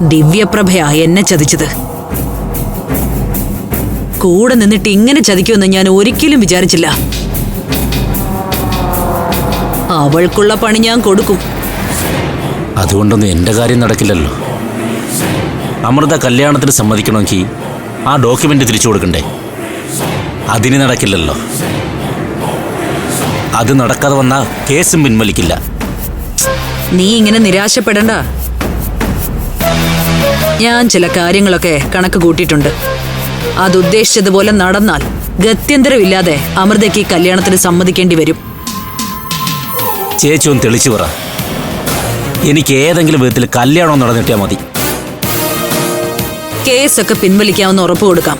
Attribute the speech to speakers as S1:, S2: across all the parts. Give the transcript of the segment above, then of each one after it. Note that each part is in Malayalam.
S1: ദിവ്യപ്രഭയാ എന്നെ ചതിച്ചത്. കൂടെ നിന്നിട്ട് ഇങ്ങനെ ചതിക്കുമെന്ന് ഞാൻ ഒരിക്കലും വിചാരിച്ചില്ല. അവൾക്കുള്ള പണി ഞാൻ കൊടുക്കും.
S2: അതുകൊണ്ടൊന്നും എന്റെ കാര്യം നടക്കില്ലല്ലോ. അമൃത കല്യാണത്തിന് സമ്മതിക്കണമെങ്കിൽ ആ ഡോക്യുമെന്റ് തിരിച്ചു കൊടുക്കണ്ടേ? അതിന് നടക്കില്ലല്ലോ. അത് നടക്കാതെ വന്നാൽ കേസും പിൻവലിക്കില്ല.
S1: നീ ഇങ്ങനെ നിരാശപ്പെടണ്ട. ഞാൻ ചില കാര്യങ്ങളൊക്കെ കണക്ക് കൂട്ടിയിട്ടുണ്ട്. അത് ഉദ്ദേശിച്ചതുപോലെ നടന്നാൽ ഗത്യന്തരമില്ലാതെ അമൃതയ്ക്ക് ഈ കല്യാണത്തിന് സമ്മതിക്കേണ്ടി വരും.
S2: ചേച്ചി ഒന്ന് തെളിച്ചു പറ. എനിക്ക് ഏതെങ്കിലും വിധത്തിൽ കല്യാണം നടന്നിട്ടാ മതി.
S1: കേസൊക്കെ പിൻവലിക്കാമെന്ന് ഉറപ്പ് കൊടുക്കാം.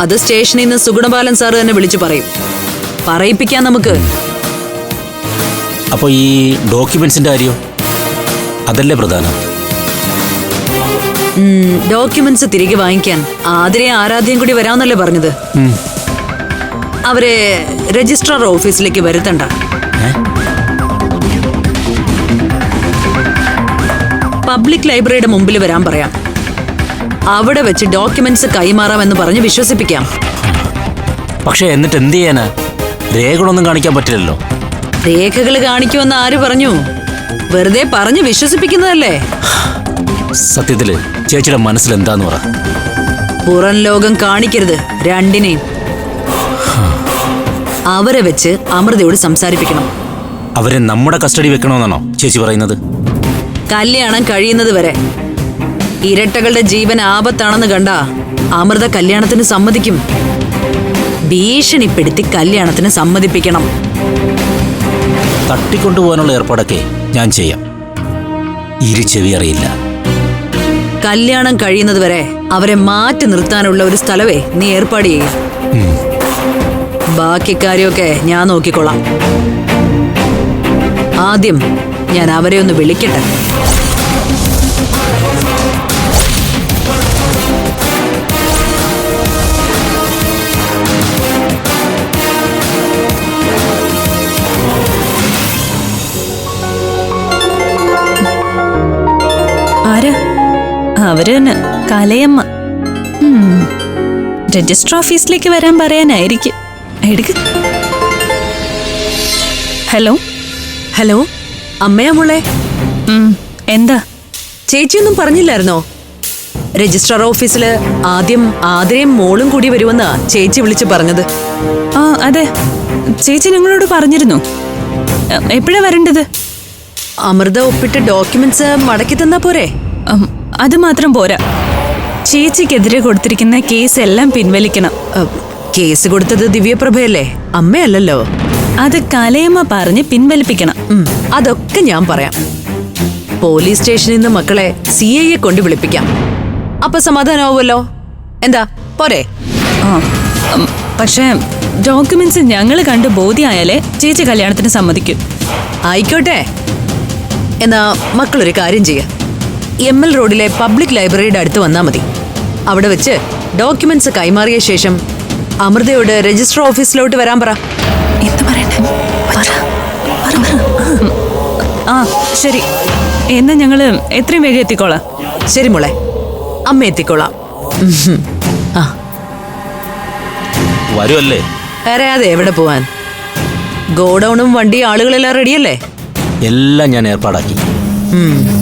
S1: അത് സ്റ്റേഷനിൽ നിന്ന് സുഗുണബാലൻ സാറ് തന്നെ വിളിച്ചു പറയും. പറയിപ്പിക്കാം നമുക്ക്.
S2: അപ്പോൾ ഈ ഡോക്യുമെന്റ്സിന്റെ കാര്യം? അതല്ലേ പ്രധാനം?
S1: ഡോക്യുമെന്റ്സ് തിരികെ വാങ്ങിക്കാൻ. ആതിരെ ആരാധ്യം കൂടി വരാമെന്നല്ലേ പറഞ്ഞത്? അവരെ രജിസ്ട്രാർ ഓഫീസിലേക്ക് വരുത്തണ്ട? പബ്ലിക് ലൈബ്രറിയുടെ മുമ്പിൽ വരാൻ പറയാം. അവിടെ വെച്ച് ഡോക്യുമെന്റ്സ് കൈമാറാമെന്ന് പറഞ്ഞ് വിശ്വസിപ്പിക്കാം.
S2: പക്ഷേ എന്നിട്ട് എന്ത് ചെയ്യാനാ? രേഖകളൊന്നും കാണിക്കാൻ പറ്റില്ലല്ലോ.
S1: രേഖകൾ കാണിക്കുമെന്ന് ആര് പറഞ്ഞു? വെറുതെ പറഞ്ഞ് വിശ്വസിപ്പിക്കുന്നതല്ലേ?
S2: സത്യത്തിൽ ചേച്ചിയുടെ മനസ്സിൽ എന്താന്ന് പറ.
S1: പുറം ലോകം കാണിക്കരുത് രണ്ടിനെയും. അവരെ വെച്ച് അമൃതയോട് സംസാരിപ്പിക്കണം.
S2: അവരെ നമ്മുടെ കസ്റ്റഡി വെക്കണമെന്നാണോ ചേച്ചി പറയുന്നത്?
S1: കല്യാണം കഴിയുന്നത് വരെ. ഇരട്ടകളുടെ ജീവൻ ആപത്താണെന്ന് കണ്ട അമൃത കല്യാണത്തിന് സമ്മതിക്കും. ഭീഷണിപ്പെടുത്തി കല്യാണത്തിന് സമ്മതിപ്പിക്കണം.
S2: തട്ടിക്കൊണ്ടുപോകാനുള്ള ഏർപ്പാടൊക്കെ ഞാൻ ചെയ്യാം. ഇരു ചെവി അറിയില്ല.
S1: കല്യാണം കഴിയുന്നത് വരെ അവരെ മാറ്റി നിർത്താനുള്ള ഒരു സ്ഥലവേ നീ ഏർപ്പാട് ചെയ്യ. ബാക്കി കാര്യമൊക്കെ ഞാൻ നോക്കിക്കൊള്ളാം. ആദ്യം ഞാൻ അവരെ ഒന്ന് വിളിക്കട്ടെ?
S3: അവർ തന്നെ കലയമ്മ. രജിസ്റ്റർ ഓഫീസിലേക്ക് വരാൻ പറയാനായിരിക്കും. എടുക്ക്. ഹലോ?
S1: ഹലോ? അമ്മയാ മോളെ.
S3: എന്താ?
S1: ചേച്ചിയൊന്നും പറഞ്ഞില്ലായിരുന്നോ? രജിസ്ട്രാർ ഓഫീസിൽ ആദ്യം ആതിരയും മോളും കൂടി വരുമെന്നാ ചേച്ചി വിളിച്ചു പറഞ്ഞത്.
S3: ആ അതെ. ചേച്ചി നിങ്ങളോട് പറഞ്ഞിരുന്നു. എപ്പോഴാ വരേണ്ടത്?
S1: അമൃത ഒപ്പിട്ട് ഡോക്യുമെന്റ്സ് മടക്കി തന്നാ പോരെ?
S3: ഉം, അത് മാത്രം പോരാ. ചേച്ചിക്കെതിരെ കൊടുത്തിരിക്കുന്ന കേസ് എല്ലാം പിൻവലിക്കണം
S1: കേസ് കൊടുത്തത് ദിവ്യപ്രഭയല്ലേ? അമ്മയല്ലല്ലോ.
S3: അത് കലയമ്മ പറഞ്ഞ് പിൻവലിപ്പിക്കണം.
S1: അതൊക്കെ ഞാൻ പറയാം. പോലീസ് സ്റ്റേഷനിൽ നിന്ന് മക്കളെ സി ഐയെ കൊണ്ട് വിളിപ്പിക്കാം. അപ്പൊ സമാധാനമാവുമല്ലോ എന്താ പോരെ?
S3: പക്ഷേ ഡോക്യുമെന്റ്സ് ഞങ്ങൾ കണ്ട് ബോധ്യമായാലേ ചേച്ചി കല്യാണത്തിന് സമ്മതിക്കും.
S1: ആയിക്കോട്ടെ. എന്നാ മക്കളൊരു കാര്യം ചെയ്യ. എം എൽ റോഡിലെ പബ്ലിക് ലൈബ്രറിയുടെ അടുത്ത് വന്നാൽ മതി. അവിടെ വെച്ച് ഡോക്യുമെന്റ്സ് കൈമാറിയ ശേഷം അമൃതയോട് രജിസ്റ്റർ ഓഫീസിലോട്ട് വരാൻ പറ.
S3: ആ ശരി. എന്നാ ഞങ്ങൾ എത്രയും വേഗം എത്തിക്കോളാം.
S1: ശരി മോളെ. അമ്മ എത്തിക്കോളാം. ആ.
S2: വരുമല്ലേ
S1: അറിയാതെ എവിടെ പോവാൻ? ഗോഡൌണും വണ്ടി ആളുകളെല്ലാം റെഡിയല്ലേ
S2: എല്ലാം ഞാൻ ഏർപ്പാടാക്കി.
S1: ഉം.